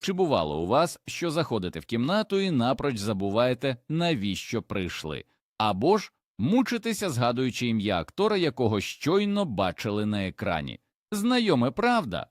Чи бувало у вас, що заходите в кімнату і напроч забуваєте, навіщо прийшли, або ж мучитеся, згадуючи ім'я актора, якого щойно бачили на екрані? Знайоме, правда?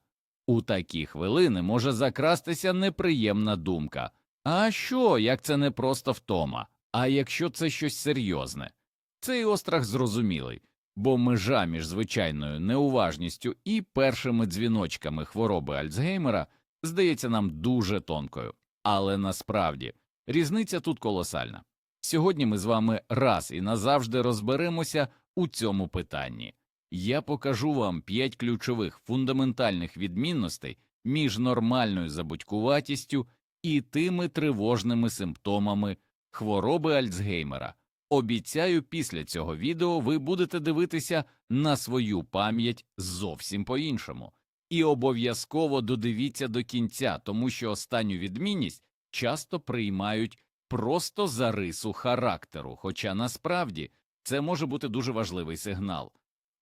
У такі хвилини може закрастися неприємна думка. А що, як це не просто втома, а якщо це щось серйозне? Цей острах зрозумілий, бо межа між звичайною неуважністю і першими дзвіночками хвороби Альцгеймера здається нам дуже тонкою, але насправді різниця тут колосальна. Сьогодні ми з вами раз і назавжди розберемося у цьому питанні. Я покажу вам п'ять ключових фундаментальних відмінностей між нормальною забудькуватістю і тими тривожними симптомами хвороби Альцгеймера. Обіцяю, після цього відео ви будете дивитися на свою пам'ять зовсім по-іншому. І обов'язково додивіться до кінця, тому що останню відмінність часто приймають просто за рису характеру, хоча насправді це може бути дуже важливий сигнал.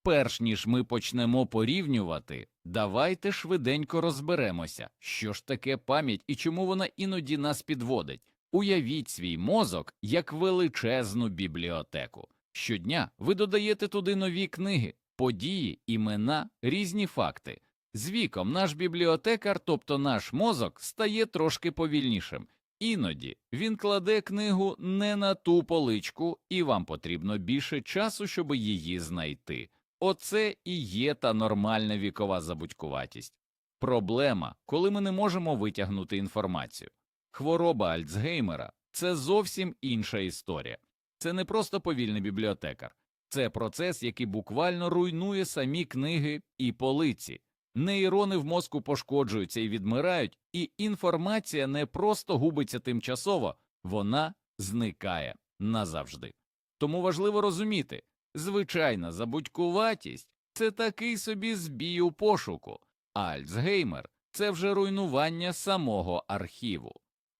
Перш ніж ми почнемо порівнювати, давайте швиденько розберемося, що ж таке пам'ять і чому вона іноді нас підводить. Уявіть свій мозок як величезну бібліотеку. Щодня ви додаєте туди нові книги, події, імена, різні факти. З віком наш бібліотекар, тобто наш мозок, стає трошки повільнішим. Іноді він кладе книгу не на ту поличку, і вам потрібно більше часу, щоб її знайти. Оце і є та нормальна вікова забудькуватість. Проблема, коли ми не можемо витягнути інформацію. Хвороба Альцгеймера це зовсім інша історія. Це не просто повільний бібліотекар, це процес, який буквально руйнує самі книги і полиці. Нейрони в мозку пошкоджуються і відмирають, і інформація не просто губиться тимчасово, вона зникає назавжди. Тому важливо розуміти, звичайна забудькуватість це такий собі збій у пошуку, а Альцгеймер це вже руйнування самого архіву.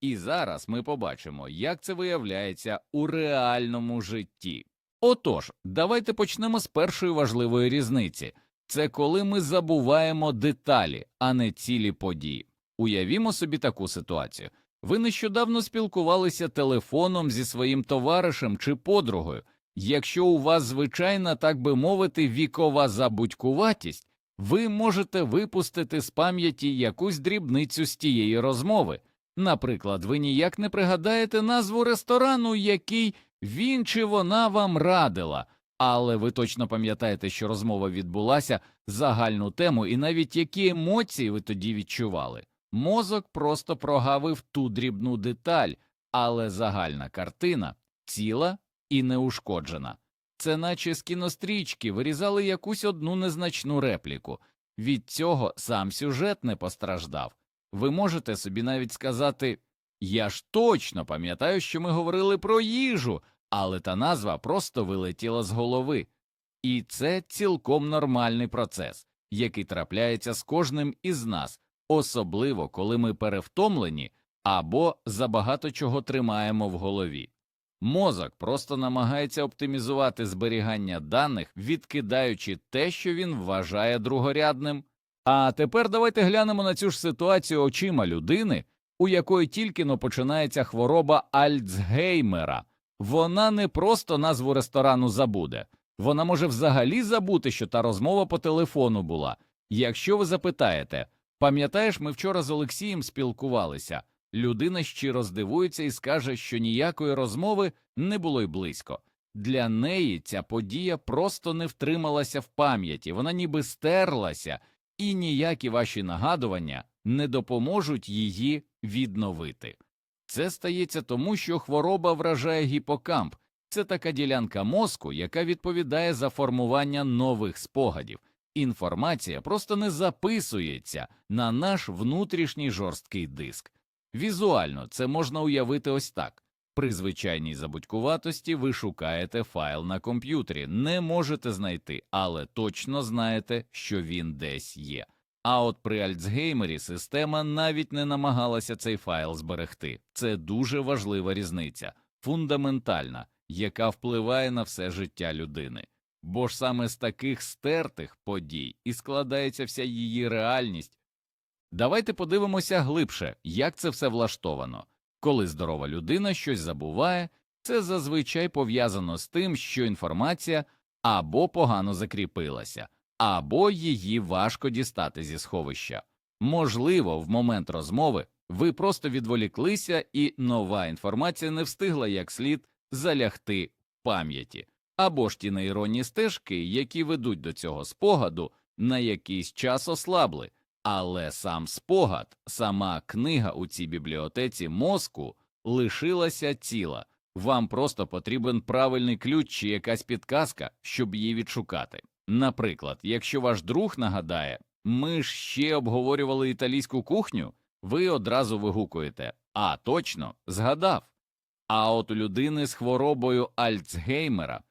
І зараз ми побачимо, як це виявляється у реальному житті. Отож, давайте почнемо з першої важливої різниці це коли ми забуваємо деталі, а не цілі події. Уявімо собі таку ситуацію. Ви нещодавно спілкувалися телефоном зі своїм товаришем чи подругою. Якщо у вас звичайна, так би мовити, вікова забудькуватість, ви можете випустити з пам'яті якусь дрібницю з тієї розмови. Наприклад, ви ніяк не пригадаєте назву ресторану, який він чи вона вам радила, але ви точно пам'ятаєте, що розмова відбулася, загальну тему і навіть які емоції ви тоді відчували. Мозок просто прогавив ту дрібну деталь, але загальна картина ціла і неушкоджена. Це наче з кінострічки вирізали якусь одну незначну репліку. Від цього сам сюжет не постраждав. Ви можете собі навіть сказати Я ж точно пам'ятаю, що ми говорили про їжу, але та назва просто вилетіла з голови. І це цілком нормальний процес, який трапляється з кожним із нас, особливо коли ми перевтомлені або забагато чого тримаємо в голові. Мозок просто намагається оптимізувати зберігання даних, відкидаючи те, що він вважає другорядним. А тепер давайте глянемо на цю ж ситуацію очима людини, у якої тільки но починається хвороба Альцгеймера. Вона не просто назву ресторану забуде, вона може взагалі забути, що та розмова по телефону була. Якщо ви запитаєте, пам'ятаєш, ми вчора з Олексієм спілкувалися, людина щиро здивується і скаже, що ніякої розмови не було й близько. Для неї ця подія просто не втрималася в пам'яті, вона ніби стерлася, і ніякі ваші нагадування не допоможуть її відновити. Це стається тому, що хвороба вражає гіпокамп. Це така ділянка мозку, яка відповідає за формування нових спогадів. Інформація просто не записується на наш внутрішній жорсткий диск. Візуально це можна уявити ось так. При звичайній забудькуватості ви шукаєте файл на комп'ютері, не можете знайти, але точно знаєте, що він десь є. А от при Альцгеймері система навіть не намагалася цей файл зберегти. Це дуже важлива різниця, фундаментальна, яка впливає на все життя людини. Бо ж саме з таких стертих подій і складається вся її реальність, Давайте подивимося глибше, як це все влаштовано. Коли здорова людина щось забуває, це зазвичай пов'язано з тим, що інформація або погано закріпилася, або її важко дістати зі сховища. Можливо, в момент розмови ви просто відволіклися, і нова інформація не встигла як слід залягти в пам'яті, або ж ті нейронні стежки, які ведуть до цього спогаду, на якийсь час ослабли, але сам спогад, сама книга у цій бібліотеці мозку лишилася ціла. Вам просто потрібен правильний ключ чи якась підказка, щоб її відшукати. Наприклад, якщо ваш друг нагадає, ми ж ще обговорювали італійську кухню, ви одразу вигукуєте А, точно, згадав. А от у людини з хворобою Альцгеймера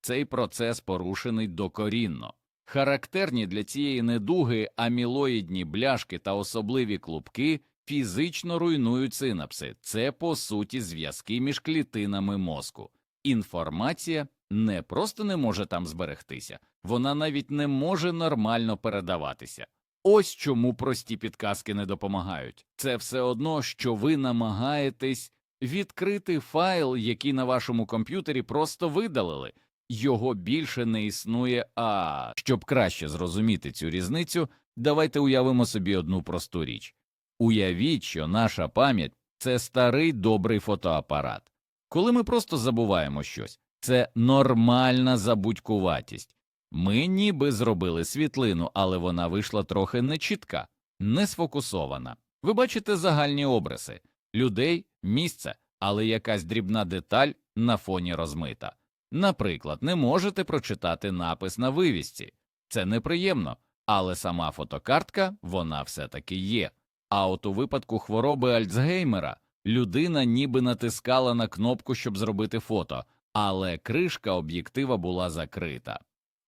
цей процес порушений докорінно. Характерні для цієї недуги амілоїдні бляшки та особливі клубки фізично руйнують синапси. Це по суті зв'язки між клітинами мозку. Інформація не просто не може там зберегтися, вона навіть не може нормально передаватися. Ось чому прості підказки не допомагають. Це все одно, що ви намагаєтесь відкрити файл, який на вашому комп'ютері просто видалили. Його більше не існує. А щоб краще зрозуміти цю різницю, давайте уявимо собі одну просту річ. Уявіть, що наша пам'ять це старий добрий фотоапарат. Коли ми просто забуваємо щось, це нормальна забудькуватість. Ми ніби зробили світлину, але вона вийшла трохи нечітка, не сфокусована. Ви бачите загальні обриси людей, місце, але якась дрібна деталь на фоні розмита. Наприклад, не можете прочитати напис на вивісці. Це неприємно, але сама фотокартка вона все таки є. А от у випадку хвороби Альцгеймера людина ніби натискала на кнопку, щоб зробити фото, але кришка об'єктива була закрита.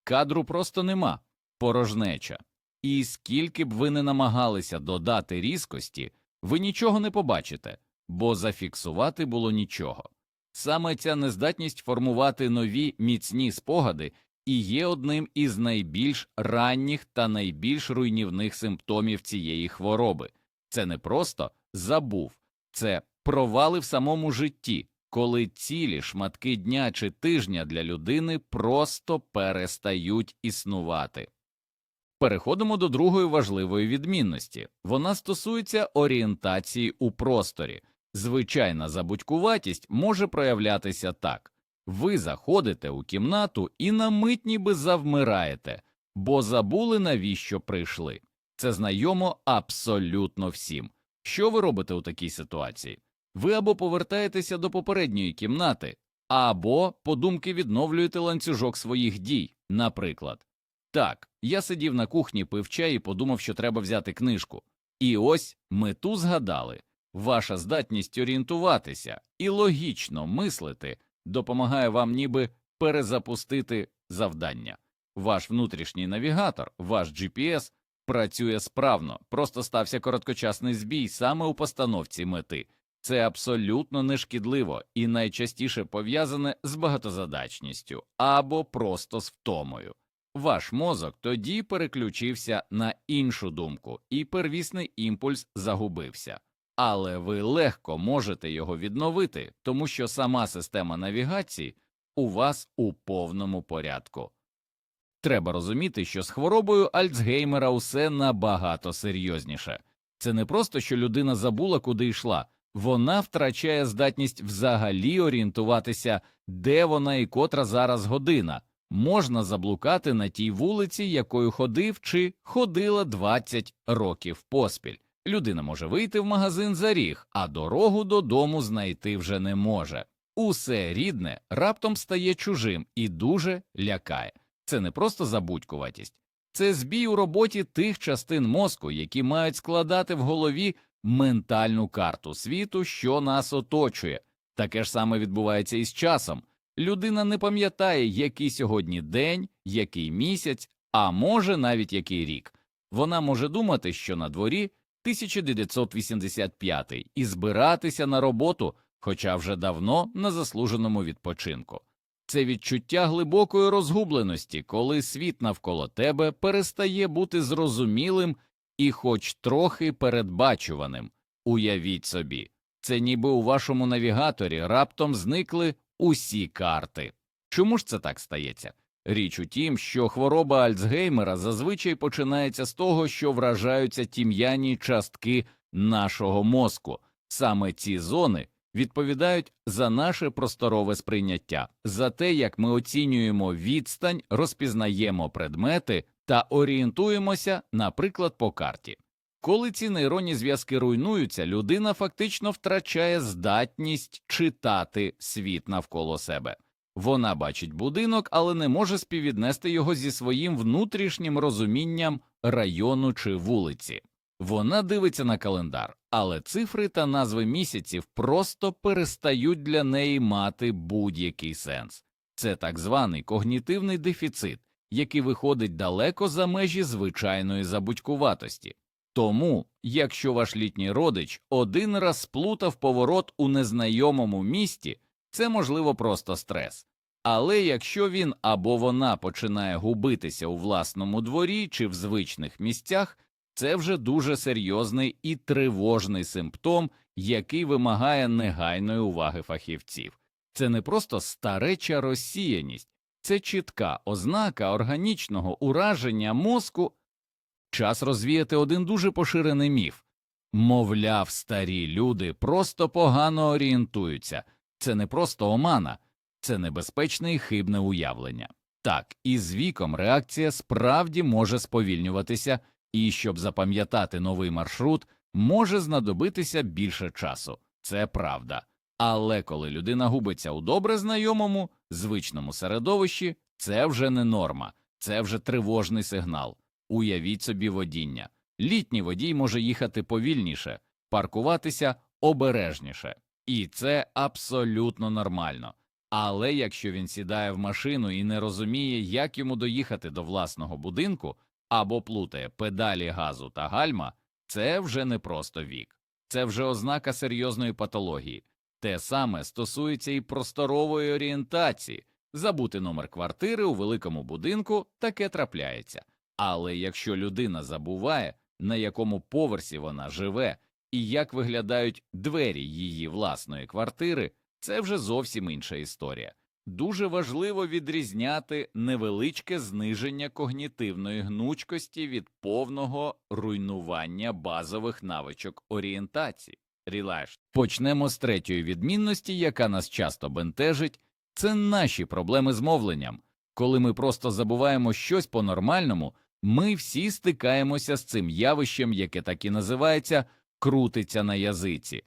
Кадру просто нема, порожнеча. І скільки б ви не намагалися додати різкості, ви нічого не побачите, бо зафіксувати було нічого. Саме ця нездатність формувати нові міцні спогади і є одним із найбільш ранніх та найбільш руйнівних симптомів цієї хвороби. Це не просто забув, це провали в самому житті, коли цілі шматки дня чи тижня для людини просто перестають існувати. Переходимо до другої важливої відмінності вона стосується орієнтації у просторі. Звичайна забудькуватість може проявлятися так ви заходите у кімнату і на мить ніби завмираєте, бо забули навіщо прийшли. Це знайомо абсолютно всім. Що ви робите у такій ситуації? Ви або повертаєтеся до попередньої кімнати, або подумки відновлюєте ланцюжок своїх дій. Наприклад, так, я сидів на кухні, пив чай і подумав, що треба взяти книжку. І ось ми ту згадали. Ваша здатність орієнтуватися і логічно мислити допомагає вам ніби перезапустити завдання. Ваш внутрішній навігатор, ваш GPS працює справно, просто стався короткочасний збій саме у постановці мети. Це абсолютно нешкідливо і найчастіше пов'язане з багатозадачністю або просто з втомою. Ваш мозок тоді переключився на іншу думку, і первісний імпульс загубився. Але ви легко можете його відновити, тому що сама система навігації у вас у повному порядку. Треба розуміти, що з хворобою Альцгеймера усе набагато серйозніше. Це не просто що людина забула, куди йшла, вона втрачає здатність взагалі орієнтуватися, де вона і котра зараз година. Можна заблукати на тій вулиці, якою ходив чи ходила 20 років поспіль. Людина може вийти в магазин за ріг, а дорогу додому знайти вже не може. Усе рідне раптом стає чужим і дуже лякає. Це не просто забудькуватість, це збій у роботі тих частин мозку, які мають складати в голові ментальну карту світу, що нас оточує. Таке ж саме відбувається і з часом. Людина не пам'ятає, який сьогодні день, який місяць, а може навіть який рік. Вона може думати, що на дворі 1985 і збиратися на роботу, хоча вже давно на заслуженому відпочинку. Це відчуття глибокої розгубленості, коли світ навколо тебе перестає бути зрозумілим і хоч трохи передбачуваним. Уявіть собі, це ніби у вашому навігаторі раптом зникли усі карти. Чому ж це так стається? Річ у тім, що хвороба Альцгеймера зазвичай починається з того, що вражаються тім'яні частки нашого мозку. Саме ці зони відповідають за наше просторове сприйняття, за те, як ми оцінюємо відстань, розпізнаємо предмети та орієнтуємося, наприклад, по карті. Коли ці нейронні зв'язки руйнуються, людина фактично втрачає здатність читати світ навколо себе. Вона бачить будинок, але не може співвіднести його зі своїм внутрішнім розумінням району чи вулиці. Вона дивиться на календар, але цифри та назви місяців просто перестають для неї мати будь-який сенс. Це так званий когнітивний дефіцит, який виходить далеко за межі звичайної забудькуватості. Тому, якщо ваш літній родич один раз сплутав поворот у незнайомому місті, це можливо просто стрес. Але якщо він або вона починає губитися у власному дворі чи в звичних місцях, це вже дуже серйозний і тривожний симптом, який вимагає негайної уваги фахівців. Це не просто стареча розсіяність, це чітка ознака органічного ураження мозку. Час розвіяти один дуже поширений міф мовляв, старі люди просто погано орієнтуються, це не просто омана, це небезпечне і хибне уявлення. Так, і з віком реакція справді може сповільнюватися, і щоб запам'ятати новий маршрут, може знадобитися більше часу. Це правда. Але коли людина губиться у добре знайомому, звичному середовищі, це вже не норма, це вже тривожний сигнал. Уявіть собі водіння. Літній водій може їхати повільніше, паркуватися обережніше, і це абсолютно нормально. Але якщо він сідає в машину і не розуміє, як йому доїхати до власного будинку або плутає педалі газу та гальма, це вже не просто вік, це вже ознака серйозної патології. Те саме стосується і просторової орієнтації. Забути номер квартири у великому будинку таке трапляється. Але якщо людина забуває, на якому поверсі вона живе і як виглядають двері її власної квартири, це вже зовсім інша історія. Дуже важливо відрізняти невеличке зниження когнітивної гнучкості від повного руйнування базових навичок орієнтації. Рілаш. Почнемо з третьої відмінності, яка нас часто бентежить, це наші проблеми з мовленням. Коли ми просто забуваємо щось по-нормальному, ми всі стикаємося з цим явищем, яке так і називається крутиться на язиці.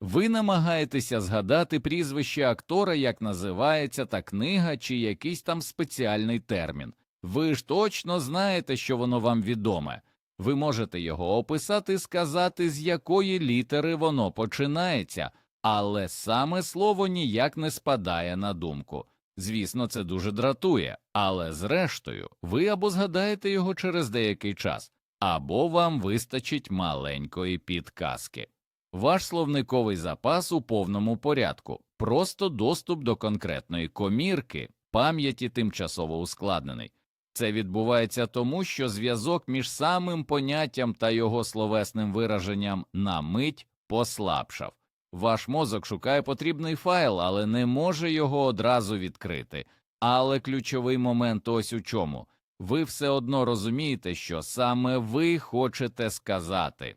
Ви намагаєтеся згадати прізвище актора, як називається та книга чи якийсь там спеціальний термін. Ви ж точно знаєте, що воно вам відоме. Ви можете його описати, сказати, з якої літери воно починається, але саме слово ніяк не спадає на думку. Звісно, це дуже дратує, але зрештою ви або згадаєте його через деякий час, або вам вистачить маленької підказки. Ваш словниковий запас у повному порядку, просто доступ до конкретної комірки, пам'яті тимчасово ускладнений. Це відбувається тому, що зв'язок між самим поняттям та його словесним вираженням на мить послабшав. Ваш мозок шукає потрібний файл, але не може його одразу відкрити. Але ключовий момент ось у чому ви все одно розумієте, що саме ви хочете сказати.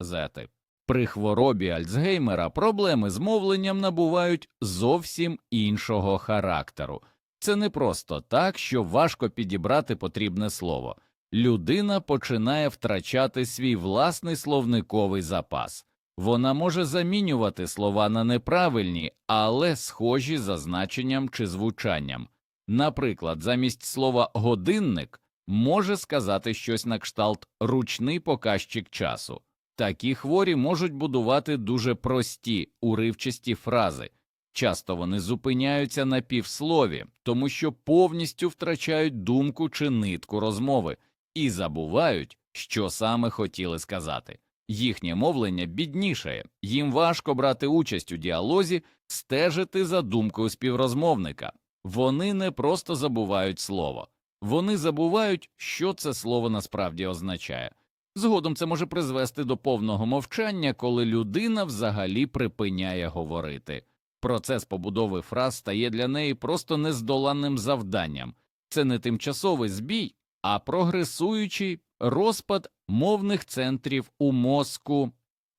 Зети. При хворобі Альцгеймера проблеми з мовленням набувають зовсім іншого характеру. Це не просто так, що важко підібрати потрібне слово. Людина починає втрачати свій власний словниковий запас. Вона може замінювати слова на неправильні, але схожі за значенням чи звучанням. Наприклад, замість слова годинник може сказати щось на кшталт ручний показчик часу. Такі хворі можуть будувати дуже прості, уривчасті фрази. Часто вони зупиняються на півслові, тому що повністю втрачають думку чи нитку розмови і забувають, що саме хотіли сказати. Їхнє мовлення біднішає, їм важко брати участь у діалозі, стежити за думкою співрозмовника. Вони не просто забувають слово, вони забувають, що це слово насправді означає. Згодом це може призвести до повного мовчання, коли людина взагалі припиняє говорити. Процес побудови фраз стає для неї просто нездоланним завданням. Це не тимчасовий збій, а прогресуючий розпад мовних центрів у мозку.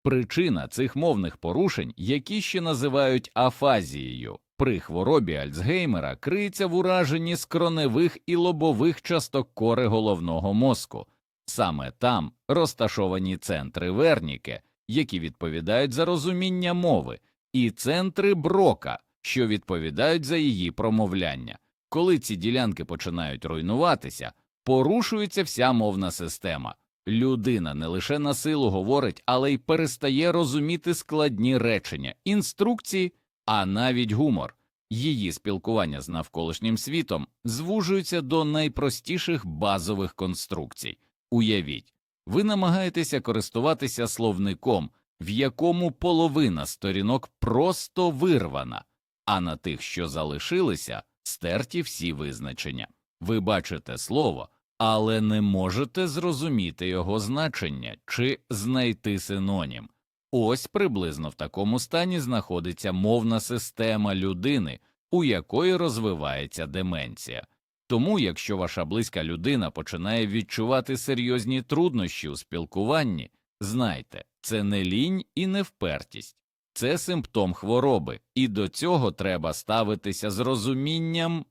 Причина цих мовних порушень, які ще називають афазією, при хворобі Альцгеймера криється в ураженні скроневих і лобових часток кори головного мозку. Саме там розташовані центри Верніке, які відповідають за розуміння мови, і центри Брока, що відповідають за її промовляння. Коли ці ділянки починають руйнуватися, порушується вся мовна система. Людина не лише на силу говорить, але й перестає розуміти складні речення, інструкції, а навіть гумор. Її спілкування з навколишнім світом звужується до найпростіших базових конструкцій. Уявіть, ви намагаєтеся користуватися словником, в якому половина сторінок просто вирвана, а на тих, що залишилися, стерті всі визначення. Ви бачите слово, але не можете зрозуміти його значення чи знайти синонім. Ось приблизно в такому стані знаходиться мовна система людини, у якої розвивається деменція. Тому, якщо ваша близька людина починає відчувати серйозні труднощі у спілкуванні, знайте, це не лінь і не впертість, це симптом хвороби, і до цього треба ставитися з розумінням.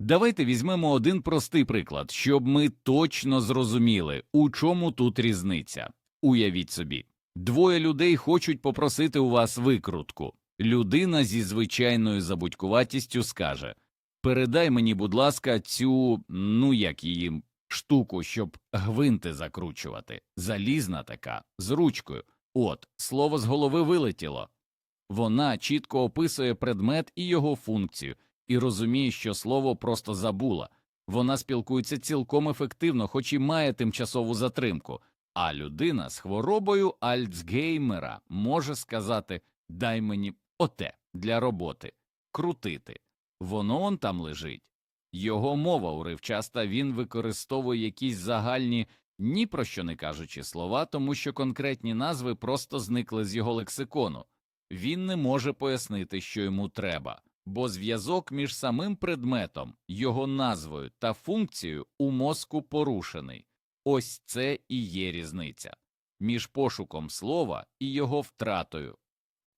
Давайте візьмемо один простий приклад, щоб ми точно зрозуміли, у чому тут різниця. Уявіть собі, двоє людей хочуть попросити у вас викрутку. Людина зі звичайною забудькуватістю скаже Передай мені, будь ласка, цю, ну як її, штуку, щоб гвинти закручувати. Залізна така, з ручкою. От, слово з голови вилетіло. Вона чітко описує предмет і його функцію, і розуміє, що слово просто забула. Вона спілкується цілком ефективно, хоч і має тимчасову затримку. А людина з хворобою Альцгеймера може сказати Дай мені оте для роботи, крутити. Воно он там лежить. Його мова уривчаста, він використовує якісь загальні, ні про що не кажучи слова, тому що конкретні назви просто зникли з його лексикону. Він не може пояснити, що йому треба, бо зв'язок між самим предметом, його назвою та функцією у мозку порушений. Ось це і є різниця між пошуком слова і його втратою.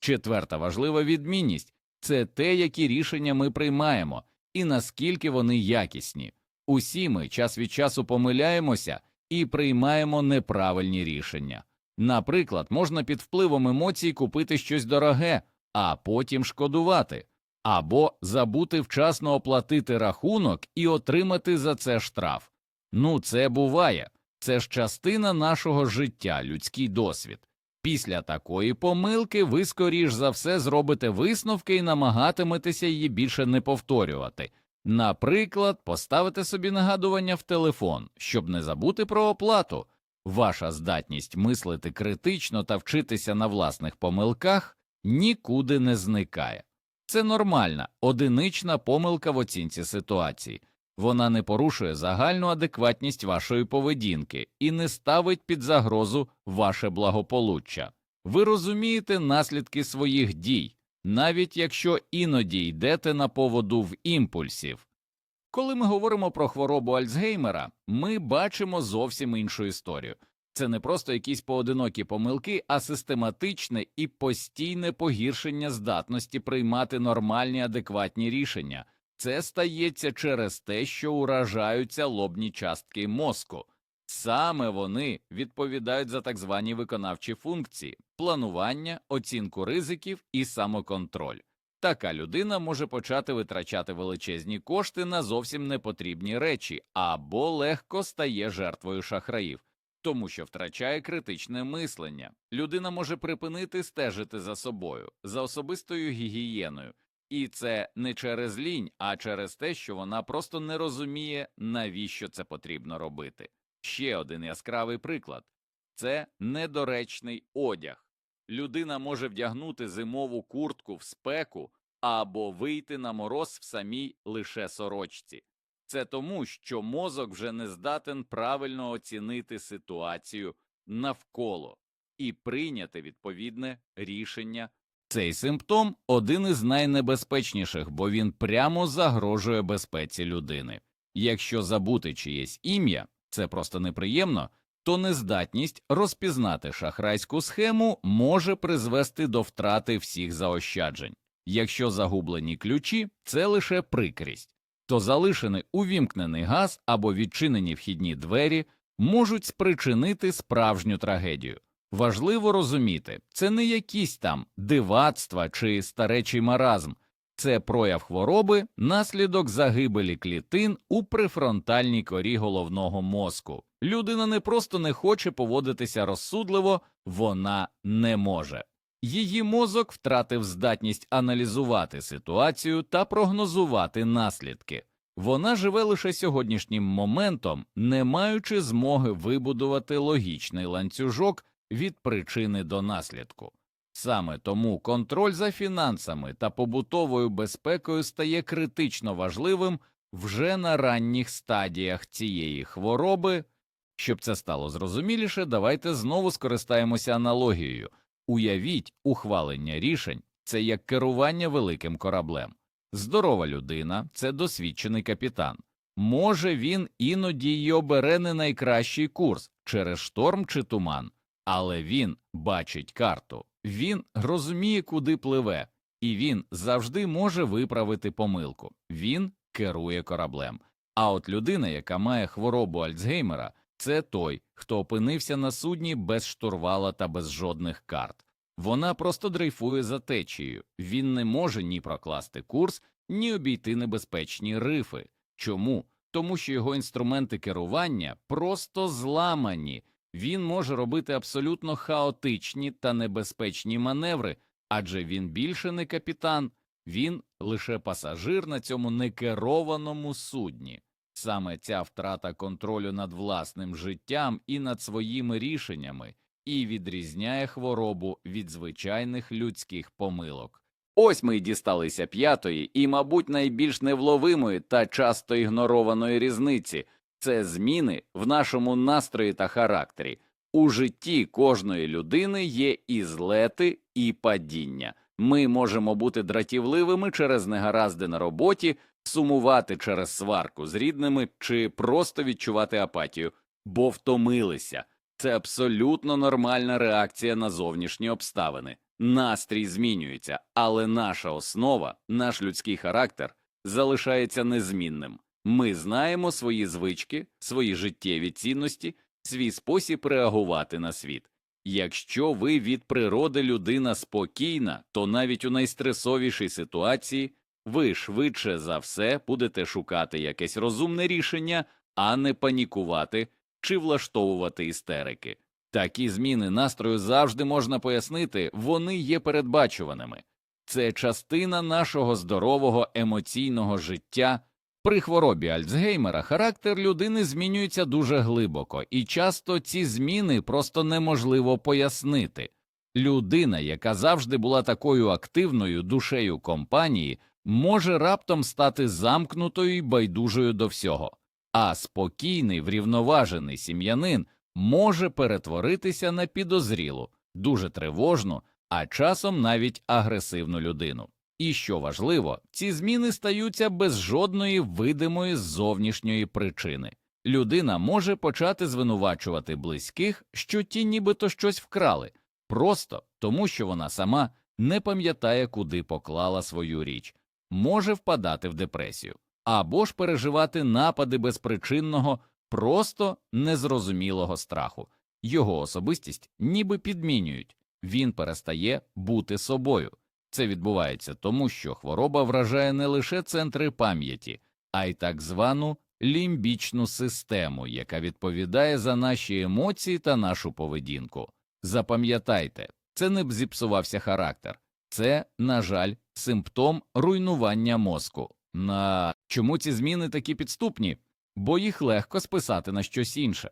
Четверта важлива відмінність це те, які рішення ми приймаємо, і наскільки вони якісні. Усі ми час від часу помиляємося і приймаємо неправильні рішення. Наприклад, можна під впливом емоцій купити щось дороге, а потім шкодувати, або забути вчасно оплатити рахунок і отримати за це штраф. Ну, це буває, це ж частина нашого життя, людський досвід. Після такої помилки ви скоріш за все зробите висновки і намагатиметеся її більше не повторювати. Наприклад, поставите собі нагадування в телефон, щоб не забути про оплату. Ваша здатність мислити критично та вчитися на власних помилках нікуди не зникає. Це нормальна, одинична помилка в оцінці ситуації. Вона не порушує загальну адекватність вашої поведінки і не ставить під загрозу ваше благополуччя. Ви розумієте наслідки своїх дій, навіть якщо іноді йдете на поводу в імпульсів. Коли ми говоримо про хворобу Альцгеймера, ми бачимо зовсім іншу історію. Це не просто якісь поодинокі помилки, а систематичне і постійне погіршення здатності приймати нормальні адекватні рішення. Це стається через те, що уражаються лобні частки мозку. Саме вони відповідають за так звані виконавчі функції планування, оцінку ризиків і самоконтроль. Така людина може почати витрачати величезні кошти на зовсім непотрібні речі або легко стає жертвою шахраїв, тому що втрачає критичне мислення. Людина може припинити стежити за собою, за особистою гігієною, і це не через лінь, а через те, що вона просто не розуміє, навіщо це потрібно робити. Ще один яскравий приклад це недоречний одяг. Людина може вдягнути зимову куртку в спеку або вийти на мороз в самій лише сорочці. Це тому, що мозок вже не здатен правильно оцінити ситуацію навколо і прийняти відповідне рішення. Цей симптом один із найнебезпечніших, бо він прямо загрожує безпеці людини. Якщо забути чиєсь ім'я, це просто неприємно, то нездатність розпізнати шахрайську схему може призвести до втрати всіх заощаджень. Якщо загублені ключі, це лише прикрість, то залишений увімкнений газ або відчинені вхідні двері можуть спричинити справжню трагедію. Важливо розуміти, це не якісь там дивацтва чи старечий маразм, це прояв хвороби, наслідок загибелі клітин у префронтальній корі головного мозку. Людина не просто не хоче поводитися розсудливо, вона не може. Її мозок втратив здатність аналізувати ситуацію та прогнозувати наслідки. Вона живе лише сьогоднішнім моментом, не маючи змоги вибудувати логічний ланцюжок від причини до наслідку. Саме тому контроль за фінансами та побутовою безпекою стає критично важливим вже на ранніх стадіях цієї хвороби. Щоб це стало зрозуміліше, давайте знову скористаємося аналогією. Уявіть, ухвалення рішень це як керування великим кораблем. Здорова людина це досвідчений капітан. Може, він іноді й обере не найкращий курс через шторм чи туман, але він бачить карту, він розуміє, куди пливе, і він завжди може виправити помилку. Він керує кораблем. А от людина, яка має хворобу Альцгеймера, це той, хто опинився на судні без штурвала та без жодних карт. Вона просто дрейфує за течією, він не може ні прокласти курс, ні обійти небезпечні рифи. Чому? Тому що його інструменти керування просто зламані, він може робити абсолютно хаотичні та небезпечні маневри, адже він більше не капітан, він лише пасажир на цьому некерованому судні. Саме ця втрата контролю над власним життям і над своїми рішеннями і відрізняє хворобу від звичайних людських помилок. Ось ми й дісталися п'ятої і, мабуть, найбільш невловимої та часто ігнорованої різниці це зміни в нашому настрої та характері. У житті кожної людини є і злети, і падіння. Ми можемо бути дратівливими через негаразди на роботі, сумувати через сварку з рідними чи просто відчувати апатію, бо втомилися. Це абсолютно нормальна реакція на зовнішні обставини. Настрій змінюється, але наша основа, наш людський характер залишається незмінним. Ми знаємо свої звички, свої життєві цінності, свій спосіб реагувати на світ. Якщо ви від природи людина спокійна, то навіть у найстресовішій ситуації ви швидше за все будете шукати якесь розумне рішення, а не панікувати чи влаштовувати істерики. Такі зміни настрою завжди можна пояснити, вони є передбачуваними. Це частина нашого здорового емоційного життя. При хворобі Альцгеймера характер людини змінюється дуже глибоко, і часто ці зміни просто неможливо пояснити. Людина, яка завжди була такою активною душею компанії, може раптом стати замкнутою і байдужою до всього, а спокійний, врівноважений сім'янин може перетворитися на підозрілу, дуже тривожну, а часом навіть агресивну людину. І що важливо, ці зміни стаються без жодної видимої зовнішньої причини. Людина може почати звинувачувати близьких, що ті нібито щось вкрали, просто тому, що вона сама не пам'ятає, куди поклала свою річ, може впадати в депресію або ж переживати напади безпричинного, просто незрозумілого страху. Його особистість ніби підмінюють, він перестає бути собою. Це відбувається тому, що хвороба вражає не лише центри пам'яті, а й так звану лімбічну систему, яка відповідає за наші емоції та нашу поведінку. Запам'ятайте, це не б зіпсувався характер, це, на жаль, симптом руйнування мозку. На чому ці зміни такі підступні? Бо їх легко списати на щось інше.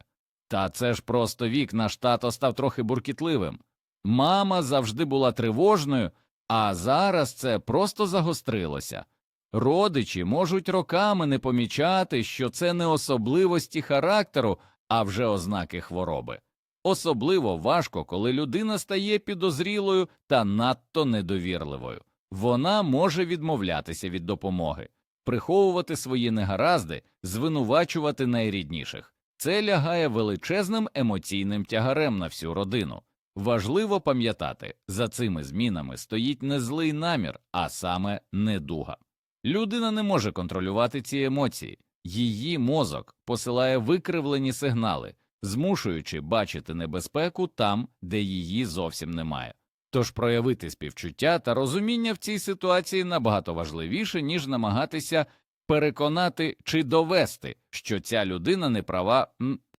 Та це ж просто вік, наш тато став трохи буркітливим. Мама завжди була тривожною, а зараз це просто загострилося. Родичі можуть роками не помічати, що це не особливості характеру, а вже ознаки хвороби. Особливо важко, коли людина стає підозрілою та надто недовірливою. Вона може відмовлятися від допомоги, приховувати свої негаразди, звинувачувати найрідніших. Це лягає величезним емоційним тягарем на всю родину. Важливо пам'ятати, за цими змінами стоїть не злий намір, а саме недуга. Людина не може контролювати ці емоції, її мозок посилає викривлені сигнали, змушуючи бачити небезпеку там, де її зовсім немає. Тож проявити співчуття та розуміння в цій ситуації набагато важливіше, ніж намагатися переконати чи довести, що ця людина не права.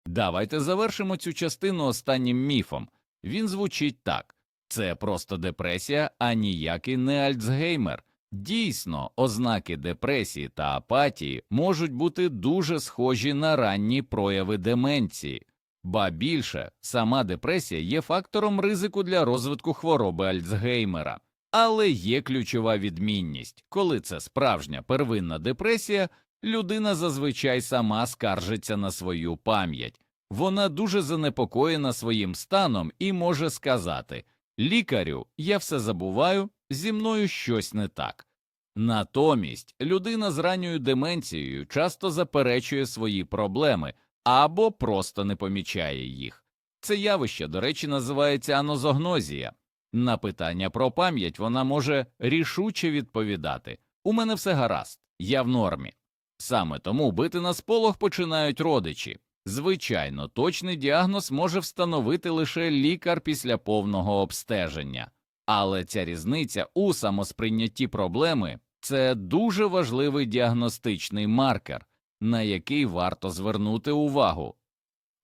Давайте завершимо цю частину останнім міфом. Він звучить так: це просто депресія, а ніякий не Альцгеймер. Дійсно, ознаки депресії та апатії можуть бути дуже схожі на ранні прояви деменції, ба більше сама депресія є фактором ризику для розвитку хвороби Альцгеймера. Але є ключова відмінність коли це справжня первинна депресія, людина зазвичай сама скаржиться на свою пам'ять. Вона дуже занепокоєна своїм станом і може сказати Лікарю, я все забуваю, зі мною щось не так. Натомість людина з ранньою деменцією часто заперечує свої проблеми або просто не помічає їх. Це явище, до речі, називається анозогнозія. На питання про пам'ять вона може рішуче відповідати У мене все гаразд, я в нормі. Саме тому бити на сполох починають родичі. Звичайно, точний діагноз може встановити лише лікар після повного обстеження, але ця різниця у самосприйнятті проблеми це дуже важливий діагностичний маркер, на який варто звернути увагу.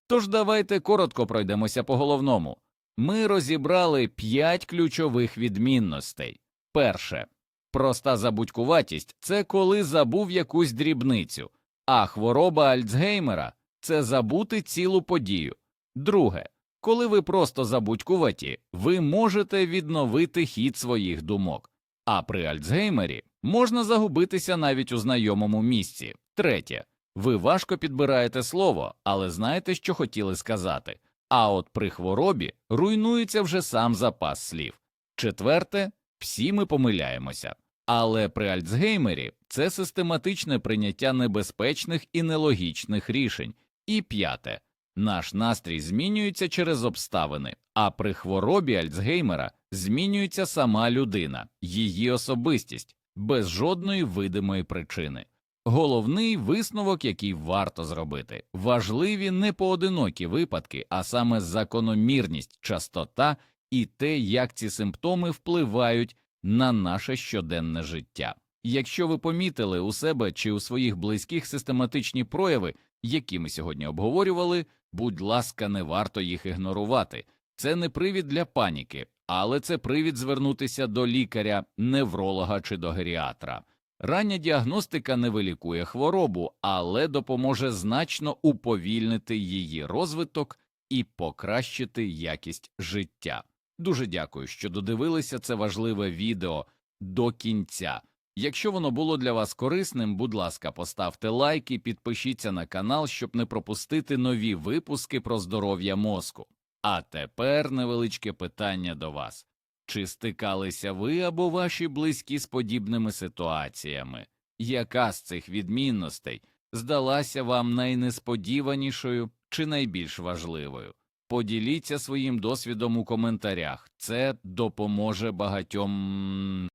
Тож давайте коротко пройдемося по головному. Ми розібрали п'ять ключових відмінностей. Перше проста забудькуватість це коли забув якусь дрібницю, а хвороба Альцгеймера це забути цілу подію. Друге, коли ви просто забудькуваті, ви можете відновити хід своїх думок, а при Альцгеймері можна загубитися навіть у знайомому місці. Третє, ви важко підбираєте слово, але знаєте, що хотіли сказати. А от при хворобі руйнується вже сам запас слів. Четверте, всі ми помиляємося. Але при Альцгеймері це систематичне прийняття небезпечних і нелогічних рішень. І п'яте, наш настрій змінюється через обставини, а при хворобі Альцгеймера змінюється сама людина, її особистість, без жодної видимої причини. Головний висновок, який варто зробити, важливі не поодинокі випадки, а саме закономірність, частота і те, як ці симптоми впливають на наше щоденне життя. Якщо ви помітили у себе чи у своїх близьких систематичні прояви, які ми сьогодні обговорювали, будь ласка, не варто їх ігнорувати. Це не привід для паніки, але це привід звернутися до лікаря, невролога чи до геріатра. Рання діагностика не вилікує хворобу, але допоможе значно уповільнити її розвиток і покращити якість життя. Дуже дякую, що додивилися це важливе відео до кінця. Якщо воно було для вас корисним, будь ласка, поставте лайк і підпишіться на канал, щоб не пропустити нові випуски про здоров'я мозку. А тепер невеличке питання до вас. Чи стикалися ви або ваші близькі з подібними ситуаціями? Яка з цих відмінностей здалася вам найнесподіванішою чи найбільш важливою? Поділіться своїм досвідом у коментарях, це допоможе багатьом.